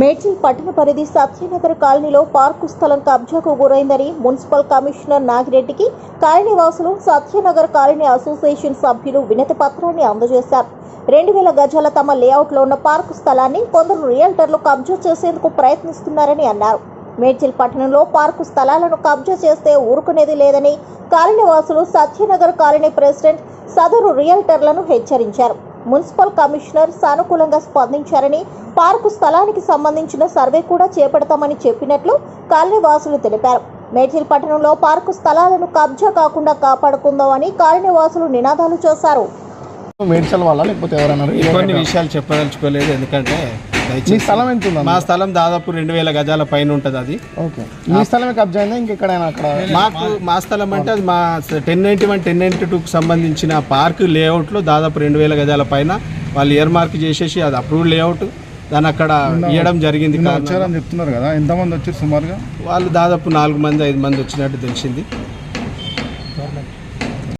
మేడ్చల్ పట్టణ పరిధి సత్యనగర్ కాలనీలో పార్కు స్థలం కబ్జాకు గురైందని మున్సిపల్ కమిషనర్ నాగిరెడ్డికి కాలనీ వాసులు సత్యనగర్ కాలనీ అసోసియేషన్ సభ్యులు వినతి పత్రాన్ని అందజేశారు. రెండు వేల గజాల తమ లేఅవుట్లో ఉన్న పార్కు స్థలాన్ని కొందరు రియల్టర్లు కబ్జా చేసేందుకు ప్రయత్నిస్తున్నారని అన్నారు. మేడ్చల్ పట్టణంలో పార్కు స్థలాలను కబ్జా చేస్తే ఊరుకునేది లేదని కాలనీ వాసులు సత్యనగర్ కాలనీ ప్రెసిడెంట్ సదరు రియల్టర్లను హెచ్చరించారు. మున్సిపల్ కమిషనర్ సానుకూలంగా స్పందించారని పార్కు స్థలానికి సంబంధించిన సర్వే కూడా చేపడతామని చెప్పినట్లు కాలనీ వాసులు తెలిపారు. మేడ్చల్ పట్టణంలో పార్కు స్థలాలను కబ్జా కాకుండా కాపాడుకుందామని కాలనీ వాసులు నినాదాలు చేశారు. మేడ్చల్ వాళ్ళ? లేకపోతే ఎవరన్నా కొన్ని విషయాలు చెప్పదలుచుకోలేదు. ఎందుకంటే మీ స్థలం ఎంత ఉందా మా స్థలం దాదాపు రెండు వేల గజాల పైన ఉంటుంది అది. ఓకే. మీ స్థలమే కబ్జా అయిందా ఇంకెక్కడైనా అక్కడ? మాకు మా స్థలం అంటే అది మా ten ninety one ten ninety టూకి సంబంధించిన పార్క్ లేఅవుట్లో దాదాపు రెండు వేల గజాల పైన వాళ్ళు ఇయర్ మార్క్ చేసేసి అది అప్రూవ్డ్ లేఅవుట్ దాన్ని అక్కడ ఇవ్వడం జరిగింది వచ్చారని చెప్తున్నారు కదా. ఎంతమంది వచ్చారు? సుమారుగా? వాళ్ళు దాదాపు నాలుగు మంది ఐదు మంది వచ్చినట్టు తెలిసింది.